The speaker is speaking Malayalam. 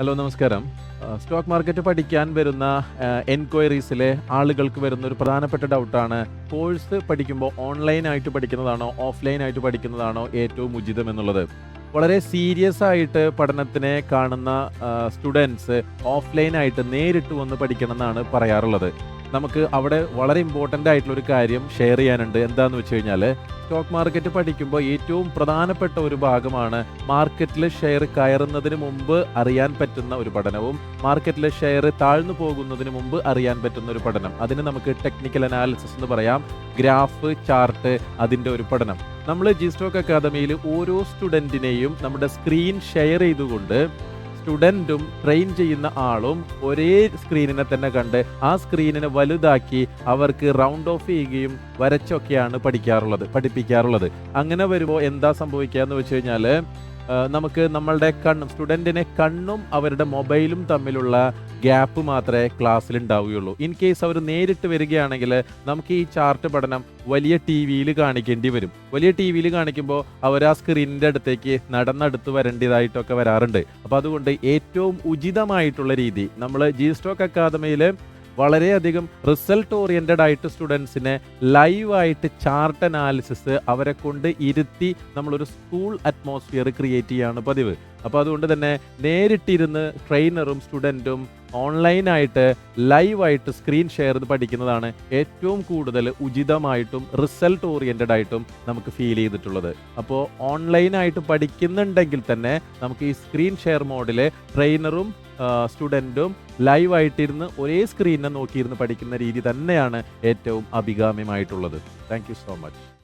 ഹലോ നമസ്കാരം. സ്റ്റോക്ക് മാർക്കറ്റ് പഠിക്കാൻ വരുന്ന എൻക്വയറീസിലെ ആളുകൾക്ക് വരുന്ന ഒരു പ്രധാനപ്പെട്ട ഡൗട്ടാണ് കോഴ്സ് പഠിക്കുമ്പോൾ ഓൺലൈനായിട്ട് പഠിക്കുന്നതാണോ ഓഫ്ലൈനായിട്ട് പഠിക്കുന്നതാണോ ഏറ്റവും ഉചിതം എന്നുള്ളത്. വളരെ സീരിയസ് ആയിട്ട് പഠനത്തിനെ കാണുന്ന സ്റ്റുഡൻസ് ഓഫ്ലൈനായിട്ട് നേരിട്ട് വന്ന് പഠിക്കണം എന്നാണ് പറയാറുള്ളത്. നമുക്ക് അവിടെ വളരെ ഇമ്പോർട്ടന്റ് ആയിട്ടുള്ള ഒരു കാര്യം ഷെയർ ചെയ്യാനുണ്ട്. എന്താണെന്ന് വെച്ച് കഴിഞ്ഞാൽ സ്റ്റോക്ക് മാർക്കറ്റ് പഠിക്കുമ്പോൾ ഏറ്റവും പ്രധാനപ്പെട്ട ഒരു ഭാഗമാണ് മാർക്കറ്റിലെ ഷെയർ കയറുന്നതിന് മുമ്പ് അറിയാൻ പറ്റുന്ന ഒരു പഠനവും മാർക്കറ്റിലെ ഷെയർ താഴ്ന്നു പോകുന്നതിന് മുമ്പ് അറിയാൻ പറ്റുന്ന ഒരു പഠനം. അതിന് നമുക്ക് ടെക്നിക്കൽ അനാലിസിസ് എന്ന് പറയാം ഗ്രാഫ് ചാർട്ട് അതിന്റെ ഒരു പഠനം. നമ്മൾ ജി സ്റ്റോക്ക് അക്കാദമിയിൽ ഓരോ സ്റ്റുഡന്റിനെയും നമ്മുടെ സ്ക്രീൻ ഷെയർ ചെയ്തുകൊണ്ട് സ്റ്റുഡന്റും ട്രെയിൻ ചെയ്യുന്ന ആളും ഒരേ സ്ക്രീനിനെ തന്നെ കണ്ട് ആ സ്ക്രീനിനെ വലുതാക്കി അവർക്ക് റൗണ്ട് ഓഫ് ചെയ്യുകയും വരച്ചൊക്കെയാണ് പഠിക്കാറുള്ളത് പഠിപ്പിക്കാറുള്ളത്. അങ്ങനെ വരുമ്പോൾ എന്താ സംഭവിക്കുക എന്ന് വെച്ച് കഴിഞ്ഞാൽ നമുക്ക് നമ്മളുടെ കണ്ണും സ്റ്റുഡന്റിനെ കണ്ണും അവരുടെ മൊബൈലും തമ്മിലുള്ള ഗ്യാപ്പ് മാത്രമേ ക്ലാസ്സിൽ ഉണ്ടാവുകയുള്ളൂ ഇൻ കേസ് അവർ നേരിട്ട് വരികയാണെങ്കിൽ നമുക്ക് ഈ ചാർട്ട് പഠനം വലിയ ടി വിയിൽ കാണിക്കേണ്ടി വരും. വലിയ ടി വിയിൽ കാണിക്കുമ്പോൾ അവർ ആ സ്ക്രീനിന്റെ അടുത്തേക്ക് നടന്നടുത്ത് വരേണ്ടതായിട്ടൊക്കെ വരാറുണ്ട്. അപ്പോൾ അതുകൊണ്ട് ഏറ്റവും ഉചിതമായിട്ടുള്ള രീതി നമ്മൾ ജി സ്റ്റോക്ക് അക്കാദമിയിൽ വളരെയധികം റിസൾട്ട് ഓറിയന്റഡ് ആയിട്ട് സ്റ്റുഡൻസിനെ ലൈവായിട്ട് ചാർട്ട് അനാലിസിസ് അവരെ കൊണ്ട് ഇരുത്തി നമ്മളൊരു സ്കൂൾ അറ്റ്മോസ്ഫിയർ ക്രിയേറ്റ് ചെയ്യാണ് പതിവ്. അപ്പോൾ അതുകൊണ്ട് തന്നെ നേരിട്ടിരുന്ന് ട്രെയിനറും സ്റ്റുഡന്റും ഓൺലൈനായിട്ട് ലൈവായിട്ട് സ്ക്രീൻ ഷെയർ ചെയ്ത് പഠിക്കുന്നതാണ് ഏറ്റവും കൂടുതൽ ഉചിതമായിട്ടും റിസൾട്ട് ഓറിയന്റഡ് ആയിട്ടും നമുക്ക് ഫീൽ ചെയ്തിട്ടുള്ളത്. അപ്പോൾ ഓൺലൈനായിട്ട് പഠിക്കുന്നുണ്ടെങ്കിൽ തന്നെ നമുക്ക് ഈ സ്ക്രീൻ ഷെയർ മോഡിൽ ട്രെയിനറും സ്റ്റുഡന്റും ലൈവായിട്ടിരുന്ന് ഒരേ സ്ക്രീനിനെ നോക്കിയിരുന്ന് പഠിക്കുന്ന രീതി തന്നെയാണ് ഏറ്റവും അഭികാമ്യമായിട്ടുള്ളത്. Thank so much